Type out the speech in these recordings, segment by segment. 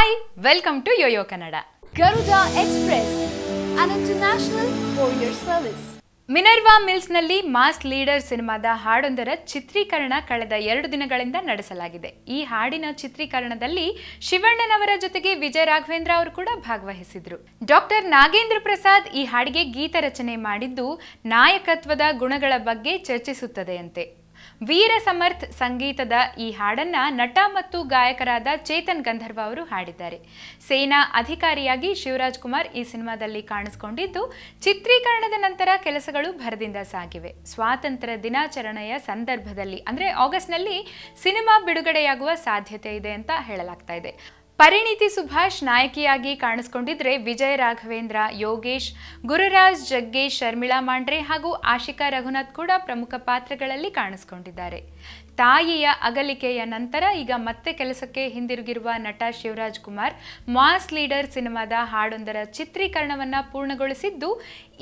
Hi welcome to YoYo Kannada Garuda Express and international courier service Minerva ಮಿಲ್ಸ್ನಲ್ಲಿ mass leader ಸಿನಿಮಾದ ಹಾಡೊಂದರ ಚಿತ್ರೀಕರಣ ಕಳೆದ ಎರಡು ದಿನಗಳಿಂದ ನಡೆಸಲಾಗಿದೆ. ಈ ಹಾಡಿನ ಚಿತ್ರೀಕರಣದಲ್ಲಿ ಶಿವಣ್ಣನವರ ಜೊತೆಗೆ ವಿಜಯ ರಾಘವೇಂದ್ರ ಅವರು ಕೂಡ ಭಾಗವಹಿಸಿದ್ರು. ಡಾಕ್ಟರ್ ನಾಗೇಂದ್ರ ಪ್ರಸಾದ್ ಈ ಹಾಡಿಗೆ ಗೀತ ರಚನೆ ಮಾಡಿದ್ದು ನಾಯಕತ್ವದ ಗುಣಗಳ ಬಗ್ಗೆ ಚರ್ಚಿಸುತ್ತದೆಯಂತೆ. ವೀರ ಸಮರ್ಥ್ ಸಂಗೀತದ ಈ ಹಾಡನ್ನ ನಟ ಮತ್ತು ಗಾಯಕರಾದ ಚೇತನ್ ಗಂಧರ್ವ ಅವರು ಹಾಡಿದ್ದಾರೆ. ಸೇನಾ ಅಧಿಕಾರಿಯಾಗಿ ಶಿವರಾಜ್ ಕುಮಾರ್ ಈ ಸಿನಿಮಾದಲ್ಲಿ ಕಾಣಿಸಿಕೊಂಡಿದ್ದು, ಚಿತ್ರೀಕರಣದ ನಂತರ ಕೆಲಸಗಳು ಭರದಿಂದ ಸಾಗಿವೆ. ಸ್ವಾತಂತ್ರ್ಯ ದಿನಾಚರಣೆಯ ಸಂದರ್ಭದಲ್ಲಿ, ಅಂದ್ರೆ ಆಗಸ್ಟ್ನಲ್ಲಿ ಸಿನಿಮಾ ಬಿಡುಗಡೆಯಾಗುವ ಸಾಧ್ಯತೆ ಇದೆ ಅಂತ ಹೇಳಲಾಗ್ತಾ ಇದೆ. ಪರಿಣಿತಿ ಸುಭಾಷ್ ನಾಯಕಿಯಾಗಿ ಕಾಣಿಸ್ಕೊಂಡಿದ್ರೆ ವಿಜಯ ರಾಘವೇಂದ್ರ, ಯೋಗೇಶ್, ಗುರುರಾಜ್ ಜಗ್ಗೇಶ್ ಶರ್ಮಿಳಾ ಮಾಂಡ್ರೆ ಹಾಗೂ ಆಶಿಕಾ ರಘುನಾಥ್ ಕೂಡ ಪ್ರಮುಖ ಪಾತ್ರಗಳಲ್ಲಿ ಕಾಣಿಸ್ಕೊಂಡಿದ್ದಾರೆ. ತಾಯಿಯ ಅಗಲಿಕೆಯ ನಂತರ ಈಗ ಮತ್ತೆ ಕೆಲಸಕ್ಕೆ ಹಿಂದಿರುಗಿರುವ ನಟ ಶಿವರಾಜ್ ಕುಮಾರ್, ಮಾಸ್ ಲೀಡರ್ ಸಿನಿಮಾದ ಹಾಡೊಂದರ ಚಿತ್ರೀಕರಣವನ್ನ ಪೂರ್ಣಗೊಳಿಸಿದ್ದು,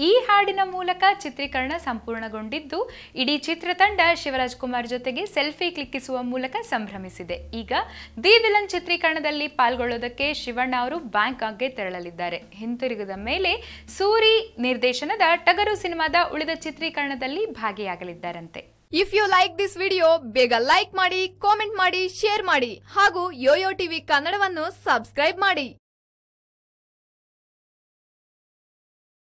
ಈ ಹಾಡಿನ ಮೂಲಕ ಚಿತ್ರೀಕರಣ ಸಂಪೂರ್ಣಗೊಂಡಿದ್ದು, ಇಡೀ ಚಿತ್ರತಂಡ ಶಿವರಾಜ್ ಕುಮಾರ್ ಜೊತೆಗೆ ಸೆಲ್ಫಿ ಕ್ಲಿಕ್ಕಿಸುವ ಮೂಲಕ ಸಂಭ್ರಮಿಸಿದೆ. ಈಗ ದಿ ವಿಲನ್ ಚಿತ್ರೀಕರಣದಲ್ಲಿ ಪಾಲ್ಗೊಳ್ಳೋದಕ್ಕೆ ಶಿವಣ್ಣ ಅವರು ಬ್ಯಾಂಕಾಕ್ಗೆ ತೆರಳಲಿದ್ದಾರೆ. ಹಿಂತಿರುಗಿದ ಮೇಲೆ ಸೂರಿ ನಿರ್ದೇಶನದ ಟಗರು ಸಿನಿಮಾದ ಉಳಿದ ಚಿತ್ರೀಕರಣದಲ್ಲಿ ಭಾಗಿಯಾಗಲಿದ್ದಾರಂತೆ. If you like this video ಬೇಗ ಲೈಕ್ ಮಾಡಿ ಕಾಮೆಂಟ್ ಮಾಡಿ ಶೇರ್ ಮಾಡಿ ಹಾಗೂ ಯೋಯೋ ಟಿವಿ ಕನ್ನಡವನ್ನು ಸಬ್ಸ್ಕ್ರೈಬ್ ಮಾಡಿ.